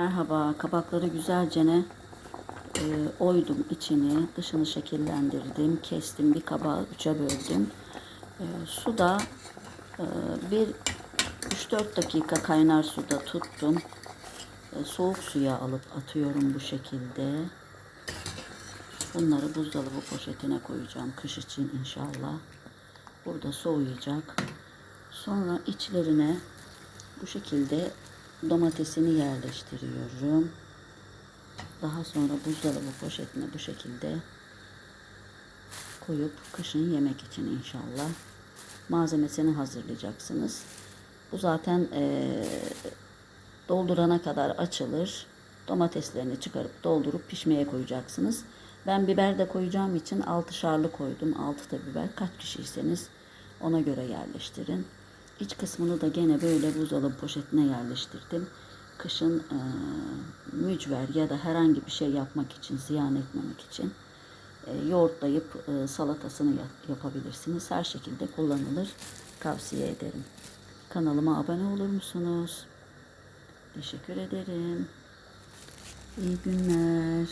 Merhaba, kabakları güzelce e, oydum içini, dışını şekillendirdim, kestim, bir kabağı üçe böldüm. E, suda e, bir 3-4 dakika kaynar suda tuttum. E, soğuk suya alıp atıyorum bu şekilde. Bunları buzdolabı poşetine koyacağım kış için inşallah. Burada soğuyacak. Sonra içlerine bu şekilde domatesini yerleştiriyorum. Daha sonra buzdolabı poşetine bu şekilde koyup kışın yemek için inşallah malzemesini hazırlayacaksınız. Bu zaten eee, doldurana kadar açılır. Domateslerini çıkarıp doldurup pişmeye koyacaksınız. Ben biber de koyacağım için 6 şarlı koydum. 6 da biber. Kaç kişiyseniz ona göre yerleştirin. İç kısmını da gene böyle buzdolabı poşetine yerleştirdim. Kışın e, mücver ya da herhangi bir şey yapmak için, ziyan etmemek için e, yoğurtlayıp e, salatasını yap- yapabilirsiniz. Her şekilde kullanılır. Tavsiye ederim. Kanalıma abone olur musunuz? Teşekkür ederim. İyi günler.